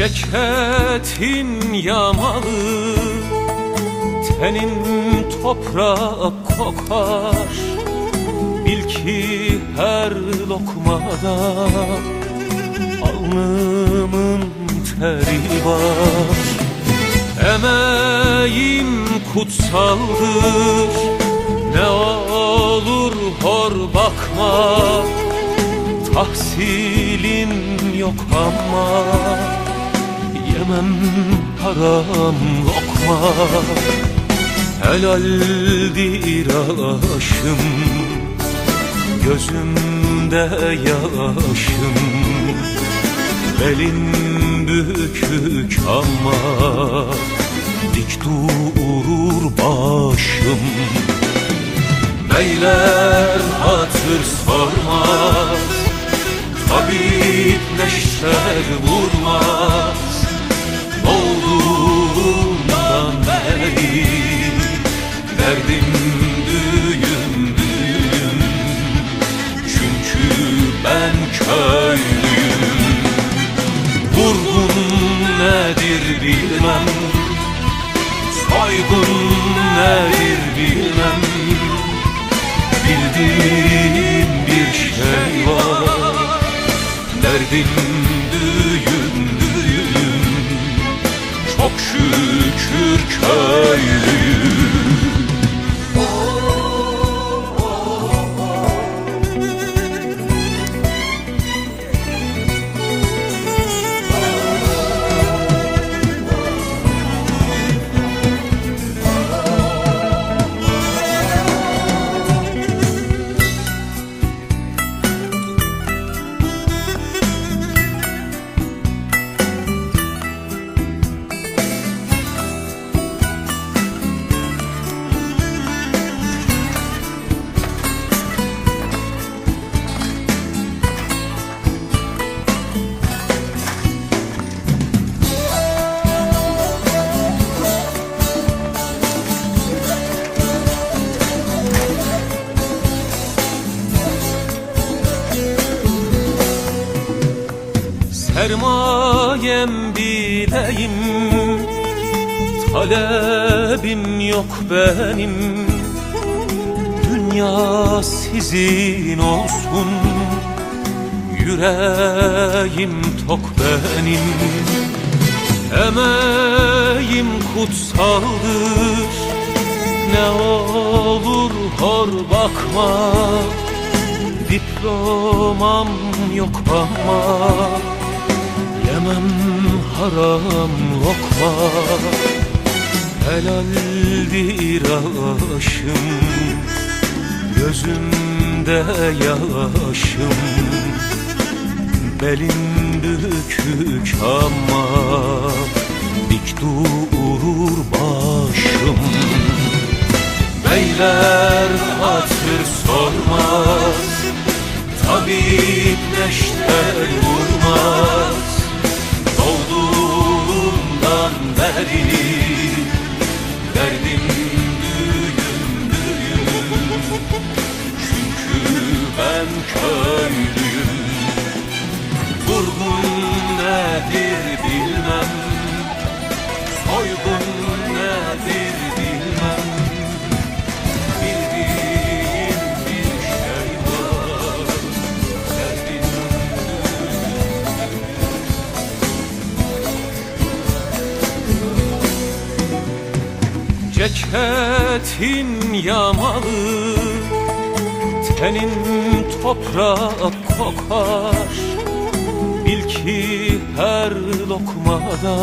Ceketin yamalı Tenin toprak kokar. Bil ki her lokmada Alnımın teri var. Emeğim kutsaldır Ne olur hor bakma. Tahsilin yok ama Yemem haram lokma. Helaldir aşım. Gözümde yaşım. Belin bükük ama Dik durur başım. Beyler hatır sormaz. Tabip neşter vurmaz Soygun nedir bilmem. Bildiğim bir şey var. Derdim düğüm düğüm Çok şükür köylüyüm Sermayem bileyim Talebim yok benim. Dünya sizin olsun Yüreğim tok benim. Emeğim kutsaldır Ne olur hor bakma. Diplomam yok ama Yemem haram lokma. Helaldir aşım. Gözümde yaşım. Belim bükük ama Dik durur başım. Beyler hatır sormaz. Tabip neşter Beri Derdim düğüm düğüm. Çünkü ben köylüyüm. Vurgun nedir bilmem. Soygun Ceketin yamalı Tenin toprak kokar. Bil ki her lokmada